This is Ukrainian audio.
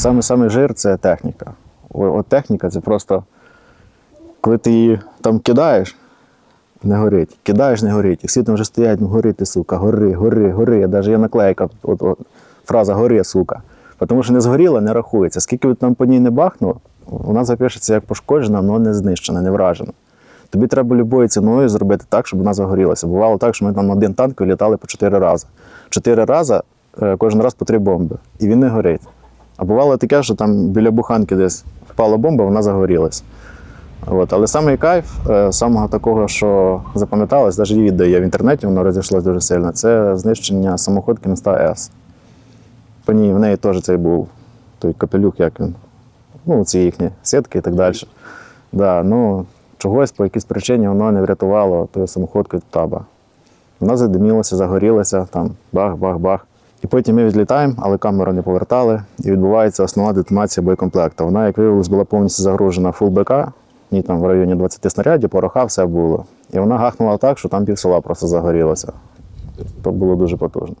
Саме саме жир це техніка. От техніка це просто коли ти її там кидаєш, не горить. Кидаєш, не горить. І всі там вже стоять, ну гори ти, сука, гори, гори, гори. Навіть є наклейка, от, от, фраза гори, сука. Тому що не згоріла, не рахується. Скільки б там по ній не бахнуло, вона запишеться як пошкоджена, але не знищена, не вражена. Тобі треба любою ціною зробити так, щоб вона загорілася. Бувало так, що ми там один танк вилітали по чотири рази. Чотири рази, е, кожен раз по три бомби. І він не горить. А бувало таке, що там біля буханки десь впала бомба, вона загорілась. От. Але самий кайф, е, самого такого, що запам'яталось, навіть відео є в інтернеті, воно розійшлося дуже сильно, це знищення самоходки міста С. По ній в неї теж цей був той капелюх, як він. Ну, ці їхні сітки і так далі. Да, ну, чогось по якійсь причині воно не врятувало ту самоходку від таба. Вона задимілася, загорілася, там бах-бах-бах. І потім ми відлітаємо, але камеру не повертали, і відбувається основна детонація боєкомплекту. Вона, як виявилось, була повністю загружена фул БК, і там в районі 20 снарядів, пороха, все було. І вона гахнула так, що там пів села просто загорілося. То було дуже потужно.